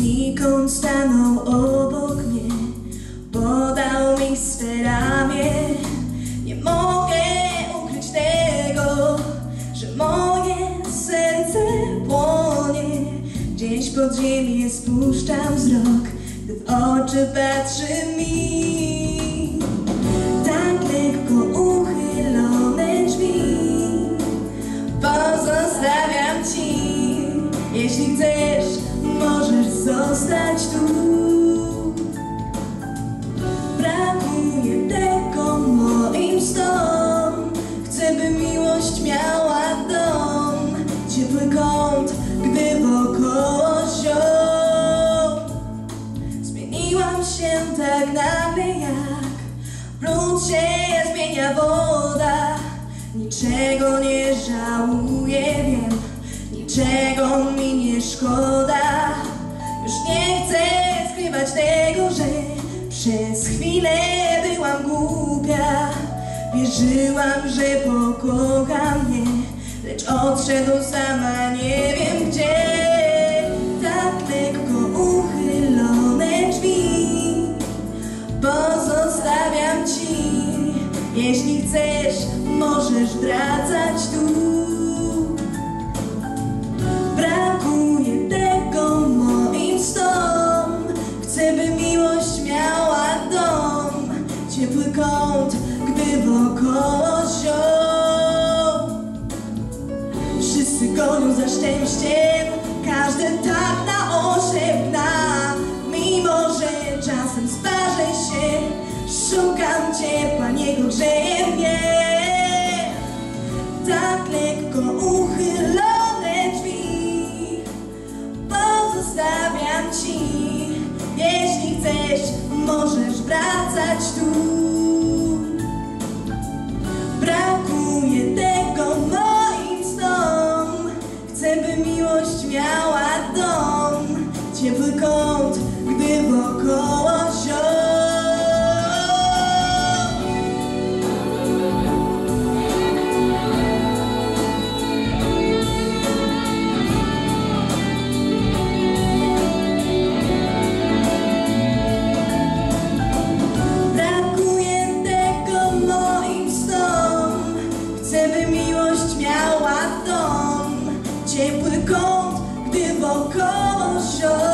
On stanął obok mnie, podał mi swe ramię. Nie mogę ukryć tego, że moje serce płonie. Gdzieś pod ziemię spuszczam wzrok, gdy w oczy patrzy mi. Tak lekko uchylone drzwi pozostawiam ci. Jeśli chcesz, zostać tu. Brakuje tego moim snom. Chcę, by miłość miała dom, ciepły kąt, gdy wokoło ziom. Zmieniłam się tak nagle jak Brud się zmienia woda Niczego nie żałuję, wiem Niczego mi nie szkoda Już nie chcę skrywać tego, że Przez chwilę byłam głupia. Wierzyłam, że pokocha mnie Lecz odszedł sama nie wiem gdzie. Tak lekko uchylone drzwi Pozostawiam ci. Jeśli chcesz, możesz wracać tu Wszyscy za szczęściem Każdy tak na oślep gna Mimo, że czasem sparzę się Szukam ciepła, niego grzeje mnie Tak lekko uchylone drzwi Pozostawiam ci. Jeśli chcesz, możesz wracać tu miłość miała dom Ciepły kąt, come on, show.